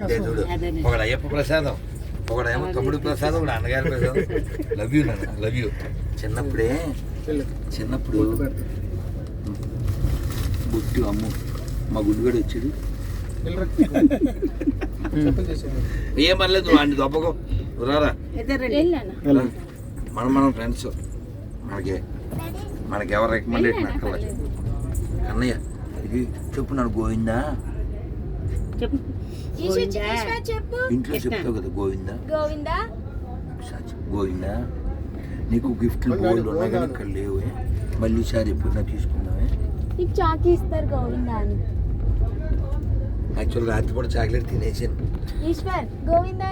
చూడు. ఒకడు అయ్యప్ప ప్రసాదం ఒకడేమో తమ్ముడు ప్రసాదం ఒకడు అన్నగారి ప్రసాదం. లవ్ యూ నాన్న లవ్ యూ చిన్నప్పుడే చిన్నప్పుడు బుట్టు అమ్ము. మా గుడ్డుగడు వచ్చాడు. ఏం పర్లేదు నువ్వు అన్ని దొప్పకో రారా. మనం మనం ఫ్రెండ్స్ మనకి. మనకి ఎవరు రికమెండేషన్ అక్కర్లేదు అన్నయ్య ఇది చెప్పు నన్ను గోవిందా? చెప్పు. చెప్పు. ఇంట్లో చెప్తావు కదా గోవిందా? గోవిందా. గోవిందా? నీకు గిఫ్ట్లు బోర్డు ఉన్నాయి కానీ ఇక్కడ లేవే మళ్ళీ ఈసారి ఎప్పుడైనా తీసుకుందామే? నీకు చాకీ ఇస్తారు గోవిందా అని. యాక్చువల్ రాత్రి కూడా చాక్లెట్ తినేసాను. ఈశ్వర్ గోవిందా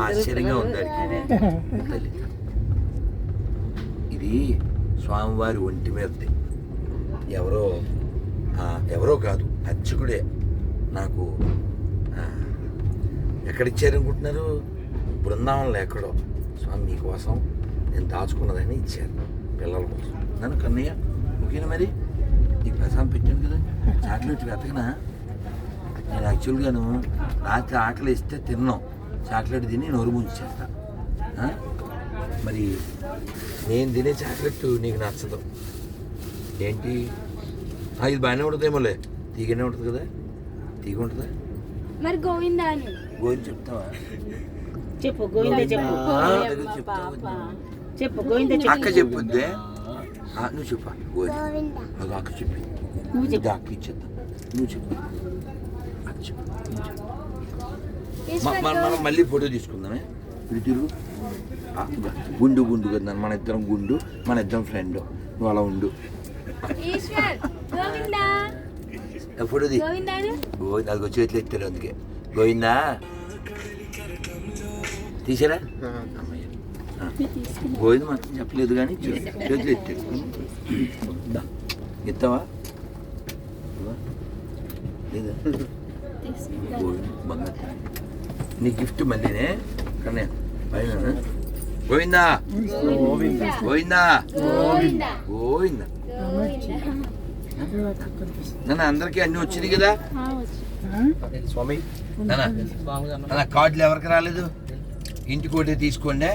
ఆశ్చర్యంగా ఉంది. ఇది స్వామివారి ఒంటి మీదది. ఎవరో ఎవరో కాదు అర్చకుడే. నాకు ఆ, ఎక్కడిచ్చారనుకుంటున్నారు? బృందావనంలో ఎక్కడో స్వామి మీకోసం నేను దాచుకున్నదని ఇచ్చారు పిల్లల కోసం. నన్ను కన్నయ్య ఓకేనా మరి నీకు ప్రసాదం పెట్టాను కదా చాక్లెట్ వెతకనా? నేను యాక్చువల్గాను రాత్రి ఆకలి ఇస్తే తిన్నాం. చాక్లెట్ తిని నోరు ముంచేస్తా. మరి నేను తినే చాక్లెట్ నీకు నచ్చదు. ఏంటి? ఇది బాగానే ఉంటుందేమోలే తీగనే ఉంటుంది కదా. తీగ ఉంటుందా? మరి గోవిందా అని. గోవింద చెప్తావా? చెప్పు గోవింద చెప్పు? చెప్పు గోవింద అక్క చెప్పు. చెప్పుద్దే? ఆ, నువ్వు చెప్పా గోవింద. అది అక్క చెప్పి. నువ్వు చెప్పు. ఇది అక్క ఇచ్చేద్దాం. నువ్వు చెప్పు. అక్క చెప్పు. మన- మళ్ళీ ఫోటో తీసుకుందామే. తిరుగు. ఆ, గుండు గుండు కదా మన ఇద్దరం గుండు మన ఇద్దరం ఫ్రెండ్ నువ్వు అలా ఉండు. ఈశ్వర్ గోవిందా అది చేతులు ఎత్తారు అందుకే. గోవిందా? తీసారా. గోవింద మాత్రం చెప్పలేదు కానీ చే- చేతులు ఎత్తారు. ఎత్తావా? లేదా? బంగారు నీ గిఫ్ట్ మళ్ళీనే? కన్నయ్య పైన గోవిందా? గోవిందా. గోవిందా? గోవిందా. గోవిందా. గోవిందా. నాన్న అందరికీ అన్ని వచ్చింది కదా? ఆ, వచ్చు. స్వామి? నాన్న కార్డులు ఎవరికి రాలేదు? ఇంటి కోటి తీసుకోండి.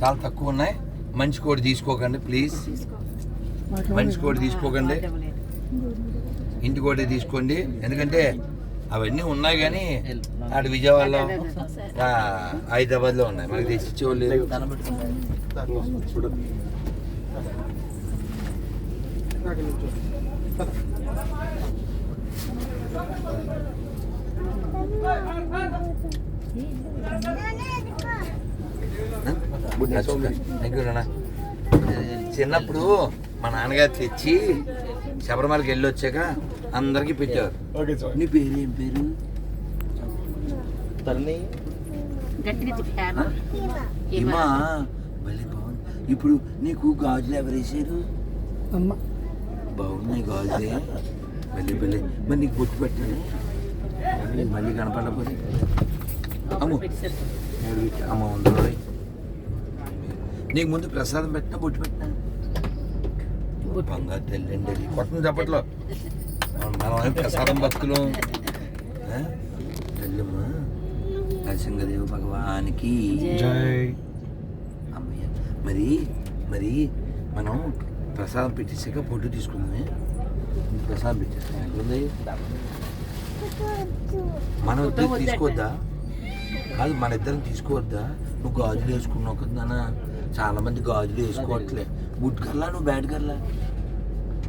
చాలా తక్కువ ఉన్నాయి. మంచి కోడి తీసుకోకండి ప్లీజ్. మంచి కోడి తీసుకోకండి. ఇంటి కోటి తీసుకోండి. ఎందుకంటే అవన్నీ ఉన్నాయి కానీ అటు విజయవాడలో ఆ, హైదరాబాద్లో ఉన్నాయి. మనకి తెచ్చిచ్చేవాళ్ళు నాన్న చిన్నప్పుడు మా నాన్నగారు తెచ్చి శబరిమలకి వెళ్ళి వచ్చాక అందరికీ పెట్టారు నీ పేరు ఏం పేరు? ఇప్పుడు నీకు గాజులు ఎవరు వేసారు? అమ్మ. బాగున్నాయి గాజులే మళ్ళీ మళ్ళీ మరి నీకు బొట్టు పెట్టాను మళ్ళీ కనపడకపోతే? అమ్ము. అమ్మ ఉంది. నీకు ముందు ప్రసాదం పెట్టినా బొట్టు పెట్టినా? బంగారు తల్లి అండి అది కొట్టను చెప్పట్లో మనం ప్రసాదం భక్తులు? తల్లమ్మ నరసింహదేవ భగవానికి అమ్మయ్య. మరి మరి మనం ప్రసాదం పెట్టేసాక ఫోటో తీసుకుందామే. ప్రసాదం పెట్టేస్తాం. ఎక్కడుంది మనం ఇద్దరు తీసుకోవద్దా? కాదు మన ఇద్దరం తీసుకోవద్దా? నువ్వు గాజులు వేసుకున్నావు కదా చాలా మంది గాజులు వేసుకోవట్లే. గుడ్ గర్లా నువ్వు బ్యాడ్ గర్లా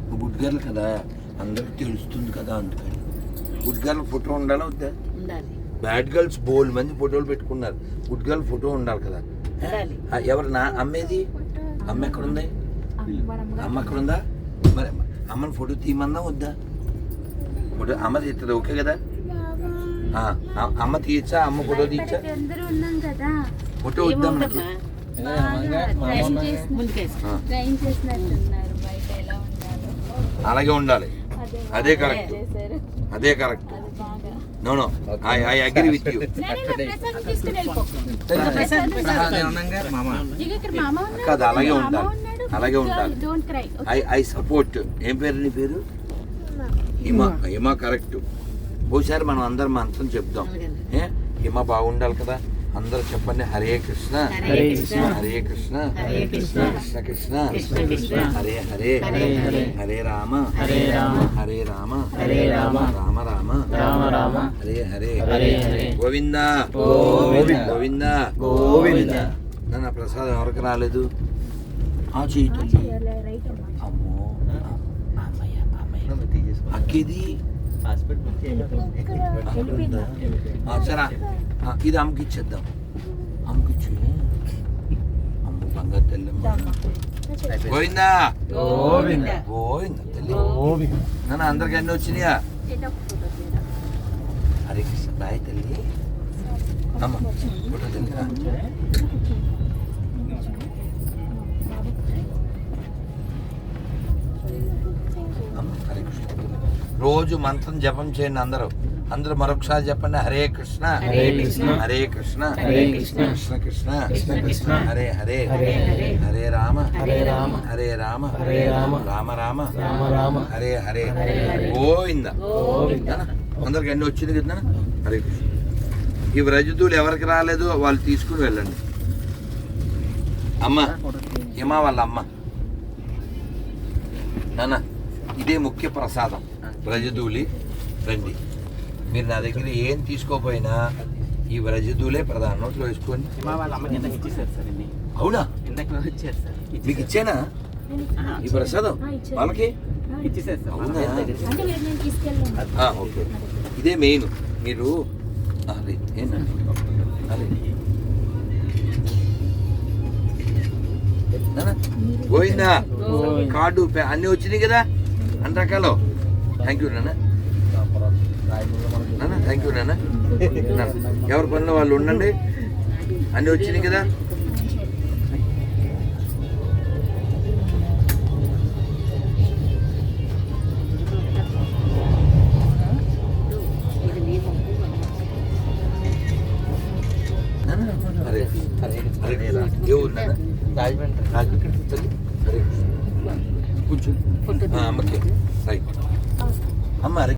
నువ్వు గుడ్ గర్ల్ కదా. అందరికి తెలుస్తుంది కదా అందుకని. గుడ్ గర్ల్ ఫోటో ఉండాలా వద్దా? బ్యాడ్ గర్ల్స్ బోల్ మంది ఫోటోలు పెట్టుకున్నారు. గుడ్ గర్ల్ ఫోటో ఉండాలి కదా. ఎవరు నా అమ్మేది? అమ్మ ఎక్కడుంది? అమ్మ ఎక్కడుందా? మరి అమ్మని ఫోటో తీయమన్నా వద్దా? ఫోటో అమ్మ తీస్తుంది ఓకే కదా? ఆ, ఆ- అమ్మ తీయచ్చా? అమ్మ ఫోటో తీయచ్చా? ఫోటో వద్దా అలాగే ఉండాలి. అదే కరెక్ట్. అదే correct. No no. I I agree with you కాదు, అలాగే ఉండాలి. అలాగే ఉండాలి. క్రై ఐ ఐ సపోర్ట్ ఏం పేరు నీ పేరు? హిమ. హిమ. కరెక్ట్. ఓసారి మనం అందరం మంత్రం చెప్దాం. ఏ? హిమ బాగుండాలి కదా? అందరూ చెప్పండి హరే కృష్ణ. హరే కృష్ణ. హరే కృష్ణ. హరే కృష్ణ. కృష్ణ కృష్ణ. కృష్ణ కృష్ణ. హరే హరే. హరే హరే. హరే రామ. హరే రామ. హరే రామ. హరే రామ. రామ రామ. రామ రామ. హరే హరే. హరే హరే. గోవింద. గోవింద. గోవింద. గోవింద. నన్ను ప్రసాదం ఎవరికి రాలేదు? తల్లి అమ్మో అమ్మయ్య అమ్మయ్య అక్కేది సరే ఇది అమ్మకి ఇచ్చేద్దాం అమ్మకి ఇచ్చి అమ్మ బంగారు తెల్లమ్మ గోవిందా గోవింద గోవింద తల్లి గోవింద నాన్న అందరికి అన్నీ వచ్చినాయా హరే కృష్ణ బాయ్ తల్లి అమ్మ ఫోటో తల్లి రోజు మంత్రం జపం చేయండి అందరూ అందరూ మరొకసారి చెప్పండి హరే కృష్ణ హరే కృష్ణ. హరే కృష్ణ హరే కృష్ణ. కృష్ణ కృష్ణ కృష్ణ కృష్ణ. హరే హరే హరే రామ హరే రామ. హరే రామ హరే రామ. రామ రామ రామ రామ. హరే హరే. గోవింద అందరికి అన్ని వచ్చింది కదా? హరే కృష్ణ ఈ వ్రజతులు ఎవరికి రాలేదో వాళ్ళు తీసుకుని వెళ్ళండి అమ్మ హిమా వాళ్ళ అమ్మ నాన్న ఇదే ముఖ్య ప్రసాదం. వ్రజదూలి రండి. మీరు నా దగ్గర ఏం తీసుకోపోయినా ఈ వ్రజదూలే ప్రధాన. నోట్లో వేసుకొని. అవునా? మీకు ఇచ్చేనా? ఈ ప్రసాదం. వాళ్ళకి? ఓకే. ఇదే మెయిన్. మీరు గోవింద. కార్డు అన్నీ వచ్చినాయి కదా? అన్ని రకాలు థ్యాంక్ యూ నాన్న నాన్న థ్యాంక్ యూ నాన్న ఎవరి పనిలో వాళ్ళు ఉండండి. అన్నీ వచ్చినాయి కదా? రాజమండ్రి. రాజమండ్రి. కూర్చో. అమ్మకి. రైట్ అమ్మ